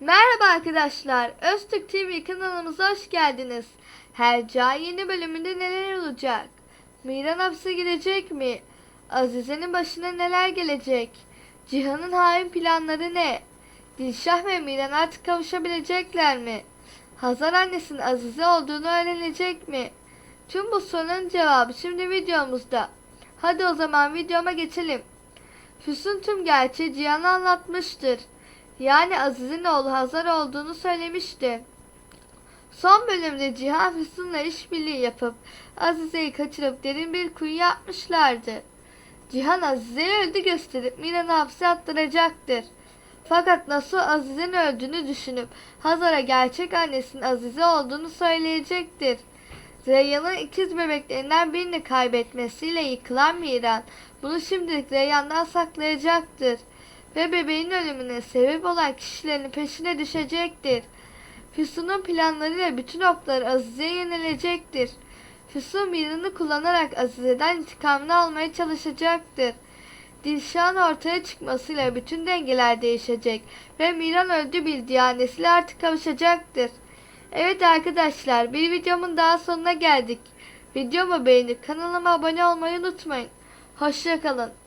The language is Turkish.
Merhaba arkadaşlar, Öztürk TV kanalımıza hoş geldiniz. Herca yeni bölümünde neler olacak? Miran hapse girecek mi? Azize'nin başına neler gelecek? Cihan'ın hain planları ne? Dilşah ve Miran artık kavuşabilecekler mi? Hazar annesinin Azize olduğunu öğrenecek mi? Tüm bu sorunun cevabı şimdi videomuzda. Hadi o zaman videoma geçelim. Füsun tüm gerçeği Cihan'a anlatmıştır. Yani Aziz'in oğlu Hazar olduğunu söylemişti. Son bölümde Cihan Füsun'la işbirliği yapıp Azize'yi kaçırıp derin bir kuyu yapmışlardı. Cihan Azize'yi öldü gösterip Miran'ı hapse attıracaktır. Fakat nasıl Azize'nin öldüğünü düşünüp Hazar'a gerçek annesinin Azize olduğunu söyleyecektir. Reyhan'ın ikiz bebeklerinden birini kaybetmesiyle yıkılan Miran bunu şimdilik Reyhan'dan saklayacaktır ve bebeğin ölümüne sebep olan kişilerin peşine düşecektir. Füsun'un planlarıyla bütün oklar Azize'ye yönelecektir. Füsun Miran'ı kullanarak Azize'den intikamını almaya çalışacaktır. Dilşah'ın ortaya çıkmasıyla bütün dengeler değişecek ve Miran öldü bildiği annesiyle artık kavuşacaktır. Evet arkadaşlar bir videomun daha sonuna geldik. Videomu beğenip kanalıma abone olmayı unutmayın. Hoşçakalın.